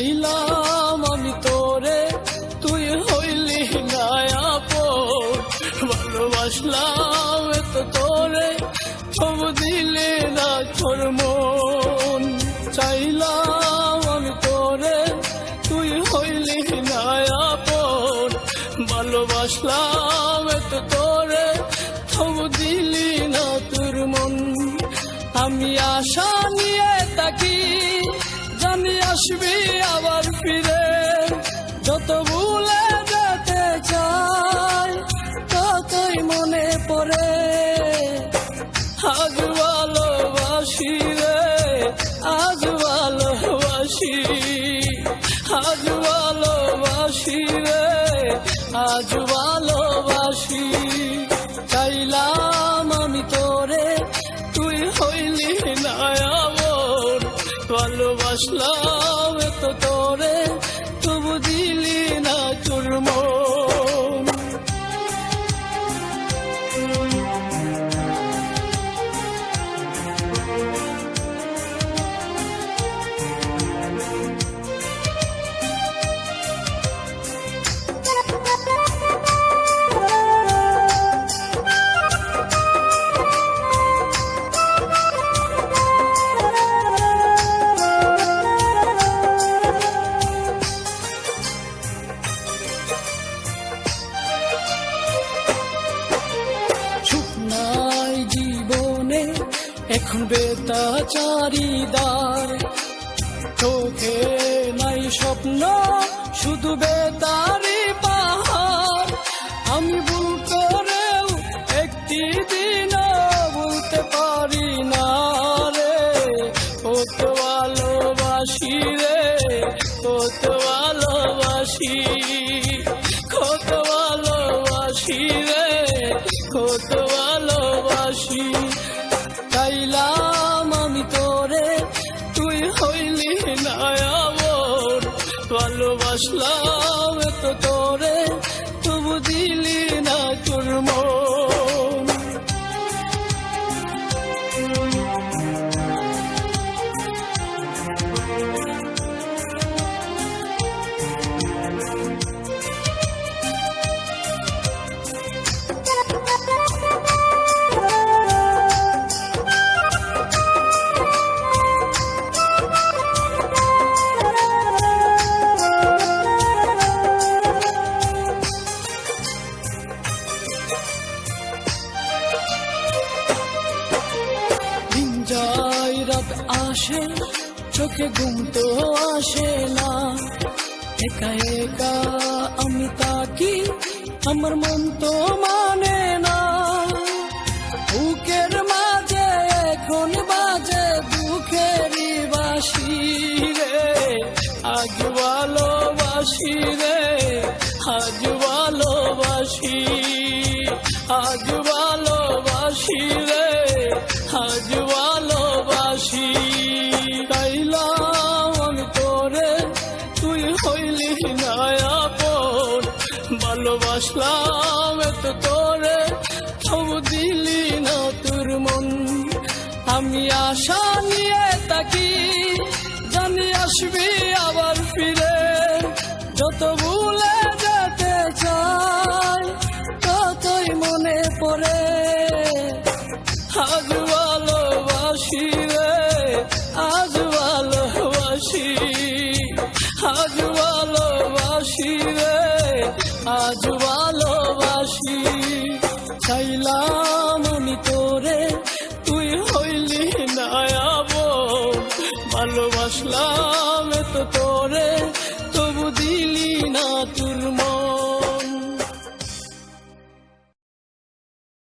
চাইলাম আমি তোরে, তুই হইলি নায়াপ ভালোবাসলাম তো তোরে ছব দিলে না তোর মন। চাইলাম আমি তোরে, তুই হইলি নায়াপ ভালোবাসলাম এত তোরে ছব দিলি না তোর মন। আমি আশা আসবি আবার ফিরে। যত ভুলে যেতে চাই, ততই মনে পড়ে। আজ ভালোবাসি রে, আজ ভালোবাসি। আজ ভালোবাসি রে, আজ ভালোবাসি। চাইলাম আমি তোরে, তুই হইলি না আমর ভালোবাসলাম এত এখন বেতা চারিদার চোখে নাই স্বপ্ন, শুধু বেতারি পাহাড়। আমি ভুল করেও একটি দিন বলতে পারি না রে। কত ভালোবাসি রে, কত ভালোবাসি। কত ভালোবাসি রে, কত ভালোবাসলাম এত তোরে তবু দিলি না তোর মন। আসে, চোখে ঘুম তো আসে না। একা একা আমি তাকি আমার মন তো মানে না। বুকের মাঝে এখন বাজে আসলাম এত করে তবু দিলি না তোর মন। আমি আশা নিয়ে তাকি জানি আসবি আবার ফিরে। যত ভুলে যেতে চাই, ততই মনে পড়ে। আজ ভালোবাসি নামে তো তোরে